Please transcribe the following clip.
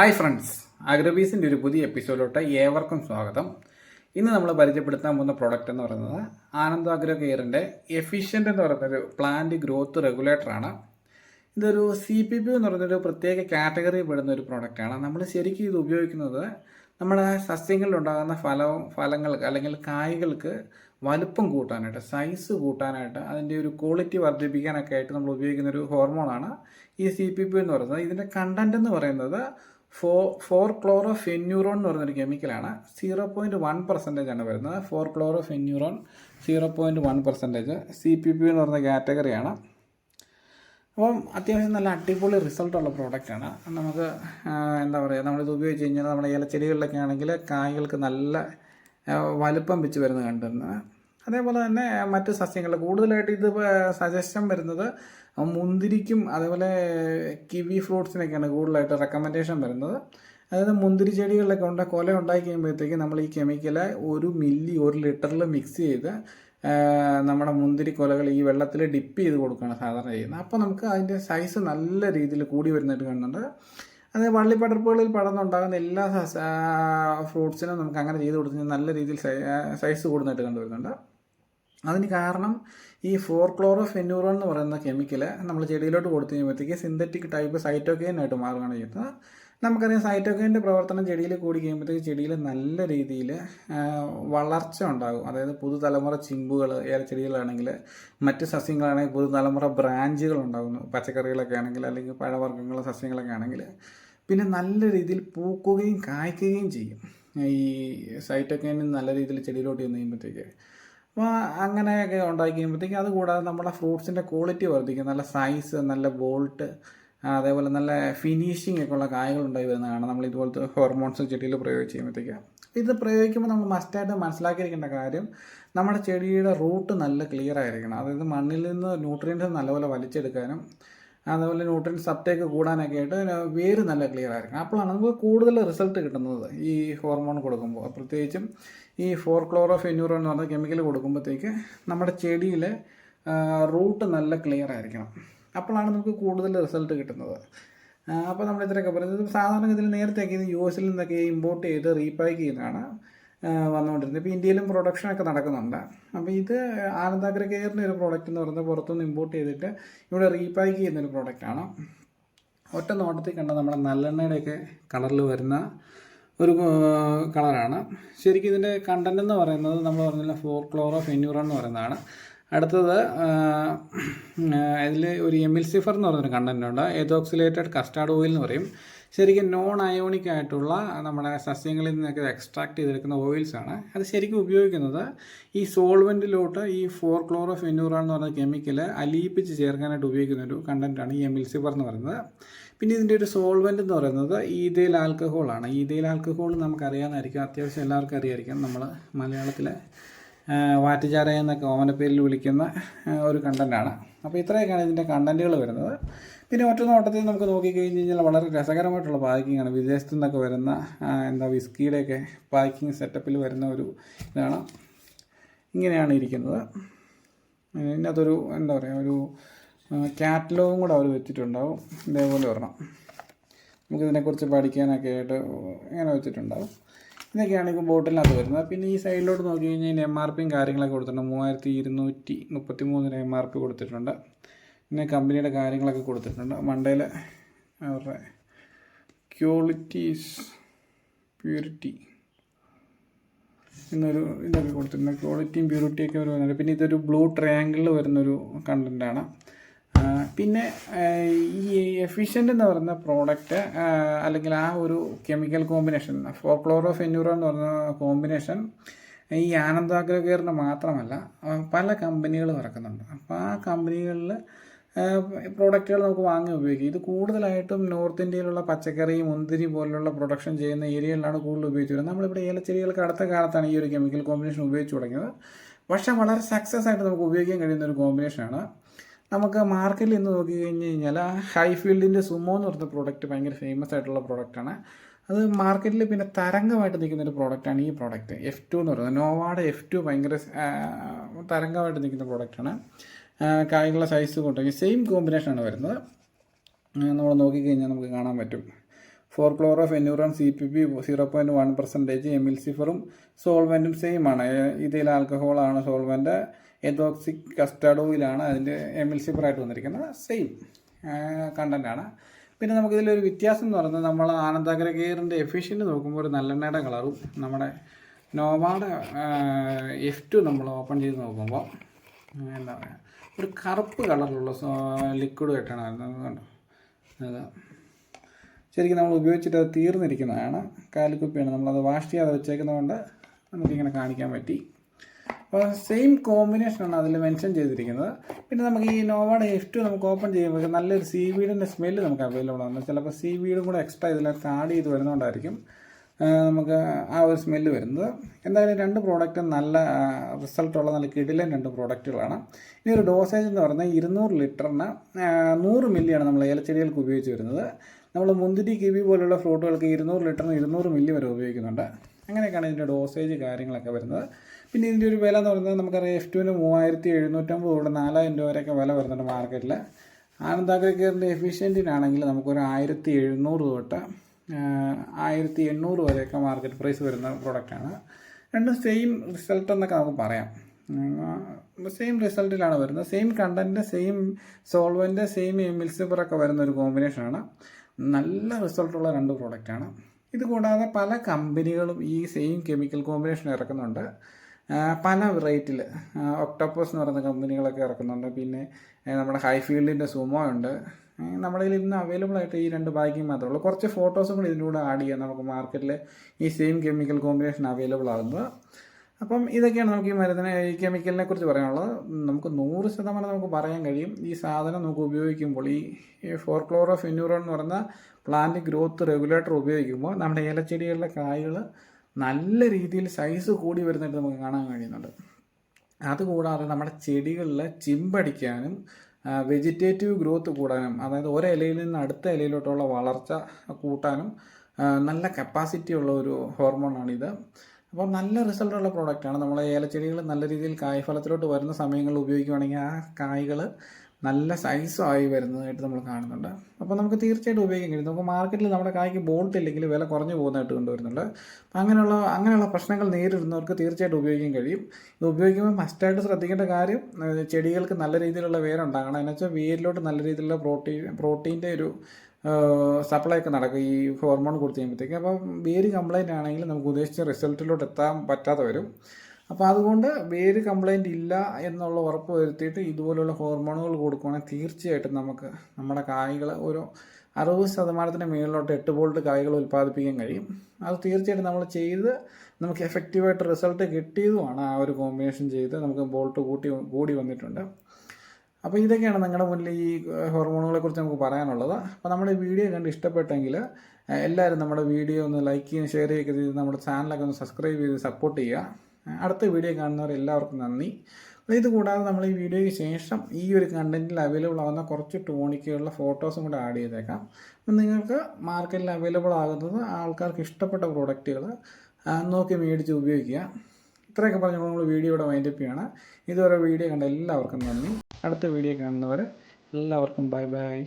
Hi friends അഗ്രബീസിന്റെ ഒരു പുതിയ എപ്പിസോഡിലോട്ട് ഏവർക്കും സ്വാഗതം. ഇന്ന് നമ്മൾ പരിചയപ്പെടുത്താൻ പോകുന്ന പ്രോഡക്റ്റ് എന്ന് പറയുന്നത് ആനന്ദ് അഗ്രോ കെയറിന്റെ എഫിഷ്യന്റ് എന്ന് പറയുന്നൊരു പ്ലാന്റ് ഗ്രോത്ത് റെഗുലേറ്ററാണ് ഇതൊരു സി പി പി എന്ന് പറയുന്നൊരു പ്രത്യേക കാറ്റഗറിയിൽ പെടുന്ന ഒരു പ്രോഡക്റ്റാണ് നമ്മൾ ശരിക്കും ഇത് ഉപയോഗിക്കുന്നത് നമ്മുടെ സസ്യങ്ങളിലുണ്ടാകുന്ന ഫലവും ഫലങ്ങൾക്ക് അല്ലെങ്കിൽ കായ്കൾക്ക് വലുപ്പം കൂട്ടാനായിട്ട് സൈസ് കൂട്ടാനായിട്ട് അതിന്റെ ഒരു ക്വാളിറ്റി വർദ്ധിപ്പിക്കാനൊക്കെ ആയിട്ട് നമ്മൾ ഉപയോഗിക്കുന്ന ഒരു ഹോർമോണാണ് ഈ സി പി പി എന്ന് പറയുന്നത്. ഇതിന്റെ കണ്ടന്റ് എന്ന് പറയുന്നത് ഫോ ഫോർ ക്ലോറോ ഫെന്യൂറോൺ എന്ന് പറയുന്നൊരു കെമിക്കലാണ്. സീറോ പോയിന്റ് വൺ പെർസെന്റേജ് ആണ് വരുന്നത്. Forchlorfenuron zero point one percentage C P P എന്ന് പറയുന്ന കാറ്റഗറിയാണ് അപ്പം അത്യാവശ്യം നല്ല അടിപൊളി റിസൾട്ടുള്ള പ്രോഡക്റ്റാണ് നമുക്ക് എന്താ പറയുക നമ്മളിത് ഉപയോഗിച്ച് കഴിഞ്ഞാൽ നമ്മുടെ ഇലച്ചെടികളിലൊക്കെ ആണെങ്കിൽ കായ്കൾക്ക് നല്ല വലുപ്പം വെച്ച് വരുന്നത് കണ്ടിരുന്നത്. അതേപോലെ തന്നെ മറ്റ് സസ്യങ്ങൾ. കൂടുതലായിട്ട് ഇത് സജഷൻ വരുന്നത് മുന്തിരിക്കും അതേപോലെ കിവി ഫ്രൂട്ട്സിനൊക്കെയാണ് കൂടുതലായിട്ട് റെക്കമെൻഡേഷൻ വരുന്നത്. അതായത് മുന്തിരി ചെടികളിലൊക്കെ ഉണ്ട് കൊല ഉണ്ടാക്കി കഴിയുമ്പോഴത്തേക്ക് നമ്മൾ ഈ കെമിക്കൽ ഒരു മില്ലി ഒരു ലിറ്ററിൽ മിക്സ് ചെയ്ത് നമ്മുടെ മുന്തിരി കൊലകൾ ഈ വെള്ളത്തിൽ ഡിപ്പ് ചെയ്ത് കൊടുക്കുകയാണ് സാധാരണ ചെയ്യുന്നത്. അപ്പോൾ നമുക്ക് അതിന്റെ സൈസ് നല്ല രീതിയിൽ കൂടി വരുന്നതായിട്ട് കാണുന്നുണ്ട്. അതായത് വള്ളിപ്പടർപ്പുകളിൽ പടർന്നുണ്ടാകുന്ന എല്ലാ ഫ്രൂട്ട്സിനും നമുക്ക് അങ്ങനെ ചെയ്ത് കൊടുത്തു നല്ല രീതിയിൽ സൈസ് കൂടുന്നതായിട്ട് കണ്ടുവരുന്നുണ്ട്. അതിന് കാരണം ഈ ഫോർ ക്ലോറോ ഫെന്യൂറോൺ എന്ന് പറയുന്ന കെമിക്കൽ നമ്മൾ ചെടിയിലോട്ട് കൊടുത്തു കഴിയുമ്പോഴത്തേക്ക് സിന്തറ്റിക് ടൈപ്പ് സൈറ്റോക്കെയിനായിട്ട് മാറുകയാണ് ചെയ്യുന്നത്. നമുക്കറിയാം സൈറ്റോക്കെയിന്റെ പ്രവർത്തനം ചെടിയിൽ കൂടി കഴിയുമ്പോഴത്തേക്ക് ചെടിയിൽ നല്ല രീതിയിൽ വളർച്ച ഉണ്ടാകും. അതായത് പുതുതലമുറ ചിമ്പുകൾ ഏലച്ചെടികളാണെങ്കിൽ മറ്റ് സസ്യങ്ങളാണെങ്കിൽ പുതുതലമുറ ബ്രാഞ്ചുകൾ ഉണ്ടാകുന്നു. പച്ചക്കറികളൊക്കെ ആണെങ്കിൽ അല്ലെങ്കിൽ പഴവർഗങ്ങൾ സസ്യങ്ങളൊക്കെ ആണെങ്കിൽ പിന്നെ നല്ല രീതിയിൽ പൂക്കുകയും കായ്ക്കുകയും ചെയ്യും. ഈ സൈറ്റൊക്കെ നല്ല രീതിയിൽ ചെടിയിലോട്ട് ചെന്ന് കഴിയുമ്പോഴത്തേക്ക്. അപ്പോൾ അങ്ങനെയൊക്കെ ഉണ്ടാക്കി കഴിയുമ്പോഴത്തേക്കും അത് കൂടാതെ നമ്മുടെ ഫ്രൂട്ട്സിന്റെ ക്വാളിറ്റി വർദ്ധിക്കും. നല്ല സൈസ് നല്ല ബോൾട്ട് അതേപോലെ നല്ല ഫിനിഷിംഗ് ഒക്കെ ഉള്ള കായകൾ ഉണ്ടായി വരുന്നതാണ്. നമ്മൾ ഇതുപോലത്തെ ഹോർമോൺസ് ചെടിയിൽ പ്രയോഗിച്ച് ചെയ്യുമ്പോഴത്തേക്ക് ഇത് പ്രയോഗിക്കുമ്പോൾ നമ്മൾ മസ്റ്റായിട്ട് മനസ്സിലാക്കിയിരിക്കേണ്ട കാര്യം നമ്മുടെ ചെടിയുടെ റൂട്ട് നല്ല ക്ലിയർ ആയിരിക്കണം. അതായത് മണ്ണിൽ നിന്ന് ന്യൂട്രിയൻസ് നല്ലപോലെ വലിച്ചെടുക്കാനും അതുപോലെ ന്യൂട്രിയൻസ് അപ്റ്റേക്ക് കൂടാനൊക്കെ ആയിട്ട് വേര് നല്ല ക്ലിയർ ആയിരിക്കും അപ്പോഴാണ് നമുക്ക് കൂടുതൽ റിസൾട്ട് കിട്ടുന്നത് ഈ ഹോർമോൺ കൊടുക്കുമ്പോൾ. പ്രത്യേകിച്ചും ഈ ഫോർ ക്ലോറോ ഫെന്യൂറോ എന്ന് പറഞ്ഞ കെമിക്കൽ കൊടുക്കുമ്പോഴത്തേക്ക് നമ്മുടെ ചെടിയിലെ റൂട്ട് നല്ല ക്ലിയർ ആയിരിക്കണം. അപ്പോഴാണ് നമുക്ക് കൂടുതൽ റിസൾട്ട് കിട്ടുന്നത്. അപ്പോൾ നമ്മൾ ഇത്രയൊക്കെ പറയുന്നത് സാധാരണഗതിയിൽ നേരത്തെയൊക്കെ ഇത് യു എസിൽ നിന്നൊക്കെ ഇമ്പോർട്ട് ചെയ്ത് റീപാക്ക് ചെയ്യുന്നതാണ്. വന്നുകൊണ്ടിരുന്നത്. ഇപ്പോൾ ഇന്ത്യയിലും പ്രൊഡക്ഷനൊക്കെ നടക്കുന്നുണ്ട്. അപ്പോൾ ഇത് ആനന്ദാഗ്ര കെയറിന്റെ ഒരു പ്രോഡക്റ്റ് എന്ന് പറയുന്നത് പുറത്തുനിന്ന് ഇമ്പോർട്ട് ചെയ്തിട്ട് ഇവിടെ റീപാക്ക് ചെയ്യുന്ന ഒരു പ്രോഡക്റ്റാണ് ഒറ്റ നോട്ടത്തിൽ കണ്ട നമ്മുടെ നല്ലെണ്ണയുടെയൊക്കെ കളറിൽ വരുന്ന ഒരു കളറാണ് ശരിക്കും ഇതിന്റെ കണ്ടന്റ് എന്ന് പറയുന്നത് നമ്മൾ പറഞ്ഞില്ല ഫോർ ക്ലോറോ എന്യൂറ എന്ന് പറയുന്നതാണ്. അടുത്തത് ഇതിൽ ഒരു എമിൽസിഫർ എന്ന് പറയുന്നൊരു കണ്ടന്റ് ഉണ്ട്. എതോക്സിലേറ്റഡ് കസ്റ്റാർഡ് ഓയിൽ എന്ന് പറയും. ശരിക്കും നോൺ അയോണിക് ആയിട്ടുള്ള നമ്മുടെ സസ്യങ്ങളിൽ നിന്നൊക്കെ എക്സ്ട്രാക്ട് ചെയ്തെടുക്കുന്ന ഓയിൽസ് ആണ്. അത് ശരിക്കും ഉപയോഗിക്കുന്നത് ഈ സോൾവെന്റിലോട്ട് ഈ ഫോർ ക്ലോറോ ഫെന്നൂറ എന്ന് പറഞ്ഞ കെമിക്കൽ അലിയിപ്പിച്ച് ചേർക്കാനായിട്ട് ഉപയോഗിക്കുന്ന ഒരു കണ്ടന്റാണ് ഈ എമിൽസിഫർ എന്ന് പറയുന്നത്. പിന്നെ ഇതിന്റെ ഒരു സോൾവെന്റ് എന്ന് പറയുന്നത് ഈതയിൽ ആൽക്കഹോളാണ് ഈതയിൽ ആൽക്കഹോൾ നമുക്കറിയാമെന്നായിരിക്കും അത്യാവശ്യം എല്ലാവർക്കും അറിയായിരിക്കും. നമ്മൾ മലയാളത്തിലെ വാറ്റുചാര എന്നൊക്കെ ഓമനപ്പേരിൽ വിളിക്കുന്ന ഒരു കണ്ടന്റാണ് അപ്പോൾ ഇത്രയൊക്കെയാണ് ഇതിന്റെ കണ്ടന്റുകൾ വരുന്നത്. പിന്നെ ഒറ്റ നോട്ടത്തിൽ നമുക്ക് നോക്കിക്കഴിഞ്ഞ് കഴിഞ്ഞാൽ വളരെ രസകരമായിട്ടുള്ള പാക്കിംഗ് ആണ്. വിദേശത്തു നിന്നൊക്കെ വരുന്ന എന്താ വിസ്കിയുടെയൊക്കെ പാക്കിംഗ് സെറ്റപ്പിൽ വരുന്ന ഒരു ഇതാണ്. ഇങ്ങനെയാണ് ഇരിക്കുന്നത്. ഇതിനകത്തൊരു എന്താ പറയുക ഒരു കാറ്റലോഗും കൂടെ അവർ വെച്ചിട്ടുണ്ടാവും. ഇതേപോലെ വരണം നമുക്കിതിനെക്കുറിച്ച് പഠിക്കാനൊക്കെ ആയിട്ട് ഇങ്ങനെ വെച്ചിട്ടുണ്ടാവും. ഇതൊക്കെയാണ് ഇപ്പോൾ ബോട്ടിലിനകത്ത് വരുന്നത്. പിന്നെ ഈ സൈഡിലോട്ട് നോക്കി കഴിഞ്ഞാൽ എം ആർ പിയും കാര്യങ്ങളൊക്കെ കൊടുത്തിട്ടുണ്ട്. മൂവായിരത്തി ഇരുന്നൂറ്റി മുപ്പത്തി മൂന്നിന് എം ആർ പി കൊടുത്തിട്ടുണ്ട്. പിന്നെ കമ്പനിയുടെ കാര്യങ്ങളൊക്കെ കൊടുത്തിട്ടുണ്ട്. മണ്ടയിൽ അവരുടെ ക്വാളിറ്റീസ് പ്യൂരിറ്റി എന്നൊരു ഇതൊക്കെ കൊടുത്തിട്ടുണ്ട്. ക്വാളിറ്റിയും പ്യൂരിറ്റിയൊക്കെ ഒരു പിന്നെ ഇതൊരു ബ്ലൂ ട്രയാങ്കിളിൽ വരുന്നൊരു കണ്ടന്റാണ് പിന്നെ ഈ എഫിഷ്യന്റ് എന്ന് പറയുന്ന പ്രോഡക്റ്റ് അല്ലെങ്കിൽ ആ ഒരു chemical combination forchlorfenuron എന്ന് പറയുന്ന കോമ്പിനേഷൻ ഈ ആനന്ദാഗ്രഹീറിന് മാത്രമല്ല പല കമ്പനികളും ഇറക്കുന്നുണ്ട് അപ്പോൾ ആ കമ്പനികളിൽ പ്രോഡക്റ്റുകൾ നമുക്ക് വാങ്ങി ഉപയോഗിക്കാം. ഇത് കൂടുതലായിട്ടും നോർത്ത് ഇന്ത്യയിലുള്ള പച്ചക്കറി മുന്തിരി പോലുള്ള പ്രൊഡക്ഷൻ ചെയ്യുന്ന ഏരിയകളിലാണ് കൂടുതൽ ഉപയോഗിച്ച് വരുന്നത്. നമ്മളിവിടെ ഏലച്ചെടികൾക്ക് അടുത്ത കാലത്താണ് ഈ ഒരു കെമിക്കൽ കോമ്പിനേഷൻ ഉപയോഗിച്ച് തുടങ്ങിയത്. പക്ഷേ വളരെ സക്സസ് ആയിട്ട് നമുക്ക് ഉപയോഗിക്കാൻ കഴിയുന്ന ഒരു കോമ്പിനേഷനാണ് നമുക്ക് മാർക്കറ്റിൽ ഇന്ന് നോക്കി കഴിഞ്ഞ് കഴിഞ്ഞാൽ ഹൈ ഹൈഫീൽഡിന്റെ സുമോ എന്ന് പറഞ്ഞ പ്രോഡക്റ്റ് ഭയങ്കര ഫേമസ് ആയിട്ടുള്ള പ്രോഡക്റ്റാണ് അത് മാർക്കറ്റിൽ പിന്നെ തരംഗമായിട്ട് നിൽക്കുന്ന ഒരു പ്രോഡക്റ്റാണ് ഈ പ്രോഡക്റ്റ് എഫ് ടു എന്ന് പറയുന്നത്. നോവാടെ എഫ് ടു ഭയങ്കര തരംഗമായിട്ട് നിൽക്കുന്ന പ്രോഡക്റ്റാണ് കായ്കളുടെ സൈസ് കൊണ്ടെങ്കിൽ സെയിം കോമ്പിനേഷനാണ് വരുന്നത്. നമ്മൾ നോക്കിക്കഴിഞ്ഞാൽ നമുക്ക് കാണാൻ പറ്റും. Forchlorfenuron C P P zero point one percentage എമിൽസിഫറും സോൾവെന്റും സെയിം ആണ്. ഇതിൽ ആൽക്കഹോളാണ് സോൾവെന്റ് എതോക്സിക് കസ്റ്റാർഡ് ഓയിലാണ് അതിന്റെ എം എൽ സി എമിൽസിഫറായിട്ട് വന്നിരിക്കുന്നത്. സെയിം കണ്ടന്റാണ് പിന്നെ നമുക്കിതിലൊരു വ്യത്യാസം എന്ന് പറയുന്നത് നമ്മൾ ആനന്ദാഗ്ര കെയറിന്റെ എഫിഷ്യന്റ് നോക്കുമ്പോൾ ഒരു നല്ലെണ്ണയുടെ കളറും നമ്മുടെ നോവാടെ എഫ് ടു നമ്മൾ ഓപ്പൺ ചെയ്ത് നോക്കുമ്പോൾ എന്താ പറയുക ഒരു കറുപ്പ് കളറിലുള്ള ലിക്വിഡ് ആയിട്ടാണ് വരുന്നത്. കണ്ടോ? അത് ശരിക്കും നമ്മൾ ഉപയോഗിച്ചിട്ട് അത് തീർന്നിരിക്കുന്നതാണ്. കാലിക്കുപ്പിയാണ്. നമ്മളത് വാഷ് ചെയ്യാതെ വെച്ചേക്കുന്നതുകൊണ്ട് നമുക്കിങ്ങനെ കാണിക്കാൻ പറ്റി. അപ്പോൾ സെയിം കോമ്പിനേഷനാണ് അതിൽ മെൻഷൻ ചെയ്തിരിക്കുന്നത്. പിന്നെ നമുക്ക് ഈ നോവാഡ് എഫ് ടു നമുക്ക് ഓപ്പൺ ചെയ്യുമ്പോൾ നല്ലൊരു സീ വീഡിന്റെ സ്മെല്ല് നമുക്ക് അവൈലബിൾ ആണ്. ചിലപ്പോൾ സീ വീഡും കൂടെ എക്സ്ട്രാ ഇതിനകത്ത് ആഡ് ചെയ്ത് വരുന്നതുകൊണ്ടായിരിക്കും നമുക്ക് ആ ഒരു സ്മെല്ല് വരുന്നത്. എന്തായാലും രണ്ട് പ്രോഡക്റ്റും നല്ല റിസൾട്ടുള്ള നല്ല കിടിലൻ രണ്ട് പ്രോഡക്റ്റുകളാണ് ഇനി ഒരു ഡോസേജ് എന്ന് പറഞ്ഞാൽ ഇരുന്നൂറ് ലിറ്ററിന് നൂറ് മില്ലിയാണ് നമ്മൾ ഏലച്ചെടികൾക്ക് ഉപയോഗിച്ച് വരുന്നത്. നമ്മൾ മുന്തിരി കിവി പോലുള്ള ഫ്രൂട്ടുകൾക്ക് ഇരുന്നൂറ് ലിറ്ററിന് ഇരുന്നൂറ് മില്ലി വരെ ഉപയോഗിക്കുന്നുണ്ട്. അങ്ങനെയൊക്കെയാണ് ഇതിന്റെ ഡോസേജ് കാര്യങ്ങളൊക്കെ വരുന്നത്. പിന്നെ ഇതിന്റെ ഒരു വില എന്ന് പറയുന്നത് നമുക്കറിയാം എഫ് ടുവിന് മൂവായിരത്തി എഴുന്നൂറ്റമ്പത് തൊട്ട് നാലായിരം രൂപ വരെയൊക്കെ വില വരുന്നുണ്ട് മാർക്കറ്റിൽ ആനന്ദാഗ്രക്കറിന്റെ എഫിഷ്യന്റിനാണെങ്കിൽ നമുക്കൊരു ആയിരത്തി എഴുന്നൂറ് തൊട്ട് ആയിരത്തി എണ്ണൂറ് വരെയൊക്കെ മാർക്കറ്റ് പ്രൈസ് വരുന്ന പ്രോഡക്റ്റാണ് രണ്ടും സെയിം റിസൾട്ട് എന്നൊക്കെ നമുക്ക് പറയാം. സെയിം റിസൾട്ടിലാണ് വരുന്നത്. Same content same solvent same മിൽസിബറൊക്കെ വരുന്ന ഒരു കോമ്പിനേഷനാണ് നല്ല റിസൾട്ടുള്ള രണ്ട് പ്രോഡക്റ്റാണ് ഇത് കൂടാതെ പല കമ്പനികളും ഈ സെയിം കെമിക്കൽ കോമ്പിനേഷൻ ഇറക്കുന്നുണ്ട്. പല റേറ്റിൽ ഒക്ടോപ്പസ് എന്ന് പറയുന്ന കമ്പനികളൊക്കെ ഇറക്കുന്നുണ്ട്. പിന്നെ നമ്മുടെ ഹൈഫീൽഡിന്റെ സുമോ ഉണ്ട്. നമ്മുടെ കയ്യിൽ ഇന്ന് അവൈലബിൾ ആയിട്ട് ഈ രണ്ട് ബാഗിങ് മാത്രമേ ഉള്ളൂ. കുറച്ച് ഫോട്ടോസും കൂടി ഇതിന്റെ കൂടെ ആഡ് ചെയ്യാം. നമുക്ക് മാർക്കറ്റിൽ ഈ സെയിം കെമിക്കൽ കോമ്പിനേഷൻ അവൈലബിൾ ആകുന്നത് അപ്പം ഇതൊക്കെയാണ് നമുക്ക് ഈ മരുന്നിനെ ഈ കെമിക്കലിനെ കുറിച്ച് പറയാനുള്ളത്. നമുക്ക് നൂറ് ശതമാനം നമുക്ക് പറയാൻ കഴിയും. ഈ സാധനം നമുക്ക് ഉപയോഗിക്കുമ്പോൾ ഈ ഫോർ ക്ലോറോ ഫിന്യൂറോൺ എന്ന് പറയുന്ന പ്ലാന്റ് ഗ്രോത്ത് റെഗുലേറ്റർ ഉപയോഗിക്കുമ്പോൾ നമ്മുടെ ഇലച്ചെടികളിലെ കായകൾ നല്ല രീതിയിൽ സൈസ് കൂടി വരുന്നതായിട്ട് നമുക്ക് കാണാൻ കഴിയുന്നുണ്ട്. അതുകൂടാതെ നമ്മുടെ ചെടികളിൽ ചിമ്പടിക്കാനും വെജിറ്റേറ്റീവ് ഗ്രോത്ത് കൂടാനും അതായത് ഒരേ ഇലയിൽ നിന്ന് അടുത്ത ഇലയിലോട്ടുള്ള വളർച്ച കൂട്ടാനും നല്ല കപ്പാസിറ്റി ഉള്ള ഒരു ഹോർമോണാണിത് അപ്പോൾ നല്ല റിസൾട്ടുള്ള പ്രോഡക്റ്റാണ്. നമ്മൾ ഏലച്ചെടികൾ നല്ല രീതിയിൽ കായ്ഫലത്തിലോട്ട് വരുന്ന സമയങ്ങളിൽ ഉപയോഗിക്കുകയാണെങ്കിൽ ആ കായ്കൾ നല്ല സൈസും ആയി വരുന്നതായിട്ട് നമ്മൾ കാണുന്നുണ്ട്. അപ്പോൾ നമുക്ക് തീർച്ചയായിട്ടും ഉപയോഗിക്കാൻ കഴിയും. നമുക്ക് മാർക്കറ്റിൽ നമ്മുടെ കായ്ക്ക് ബോൾട്ട് ഇല്ലെങ്കിൽ വില കുറഞ്ഞു പോകുന്നതായിട്ട് കണ്ടുവരുന്നുണ്ട്. അപ്പോൾ അങ്ങനെയുള്ള അങ്ങനെയുള്ള പ്രശ്നങ്ങൾ നേരിടുന്നവർക്ക് തീർച്ചയായിട്ടും ഉപയോഗിക്കാൻ കഴിയും. ഇത് ഉപയോഗിക്കുമ്പോൾ മസ്റ്റായിട്ട് ശ്രദ്ധിക്കേണ്ട കാര്യം ചെടികൾക്ക് നല്ല രീതിയിലുള്ള വേരുണ്ടാകണം. എന്നുവെച്ചാൽ വേരിലോട്ട് നല്ല രീതിയിലുള്ള പ്രോട്ടീൻ പ്രോട്ടീന്റെ ഒരു സപ്ലൈ ഒക്കെ നടക്കും. ഈ ഹോർമോൺ കൊടുത്തു കഴിയുമ്പോഴത്തേക്ക് അപ്പം വേര് കംപ്ലൈന്റ് ആണെങ്കിൽ നമുക്ക് ഉദ്ദേശിച്ച റിസൾട്ടിലോട്ട് എത്താൻ പറ്റാതെ വരും. അപ്പോൾ അതുകൊണ്ട് വേര് കംപ്ലൈന്റ് ഇല്ല എന്നുള്ള ഉറപ്പ് വരുത്തിയിട്ട് ഇതുപോലുള്ള ഹോർമോണുകൾ കൊടുക്കുകയാണെങ്കിൽ തീർച്ചയായിട്ടും നമുക്ക് നമ്മുടെ കായ്കൾ ഒരു അറുപത് ശതമാനത്തിന് മുകളിലോട്ട് എട്ട് വോൾട്ട് കായ്കൾ ഉൽപ്പാദിപ്പിക്കാൻ കഴിയും. അത് തീർച്ചയായിട്ടും നമ്മൾ ചെയ്ത് നമുക്ക് എഫക്റ്റീവായിട്ട് റിസൾട്ട് കിട്ടിയതുമാണ് ആ ഒരു കോമ്പിനേഷൻ ചെയ്ത് നമുക്ക് ബോൾട്ട് കൂട്ടി കൂടി വന്നിട്ടുണ്ട്. അപ്പോൾ ഇതൊക്കെയാണ് നിങ്ങളുടെ മുന്നിൽ ഈ ഹോർമോണുകളെ കുറിച്ച് നമുക്ക് പറയാനുള്ളത്. അപ്പോൾ നമ്മുടെ വീഡിയോ കണ്ട് ഇഷ്ടപ്പെട്ടെങ്കിൽ എല്ലാവരും നമ്മുടെ വീഡിയോ ഒന്ന് ലൈക്ക് ചെയ്യുകയും ഷെയർ ചെയ്യുകയും ചെയ്ത് നമ്മുടെ ചാനലൊക്കെ ഒന്ന് സബ്സ്ക്രൈബ് ചെയ്ത് സപ്പോർട്ട് ചെയ്യുക. അടുത്ത വീഡിയോ കാണുന്നവർ എല്ലാവർക്കും നന്ദി. ഇത് കൂടാതെ നമ്മൾ ഈ വീഡിയോയ്ക്ക് ശേഷം ഈ ഒരു കണ്ടന്റിൽ അവൈലബിൾ ആകുന്ന കുറച്ച് ടോണിക്കുകളുടെ ഫോട്ടോസും കൂടെ ആഡ് ചെയ്തേക്കാം. അപ്പം നിങ്ങൾക്ക് മാർക്കറ്റിൽ അവൈലബിൾ ആകുന്നത് ആൾക്കാർക്ക് ഇഷ്ടപ്പെട്ട പ്രോഡക്റ്റുകൾ നോക്കി മേടിച്ച് ഉപയോഗിക്കുക. ഇത്രയൊക്കെ പറഞ്ഞപ്പോൾ നമ്മൾ വീഡിയോ ഇവിടെ വൈൻഡപ്പ് ചെയ്യണം ഇതുവരെ വീഡിയോ കണ്ട എല്ലാവർക്കും നന്ദി. അടുത്ത വീഡിയോ കാണുന്നവരെ എല്ലാവർക്കും ബൈ ബൈ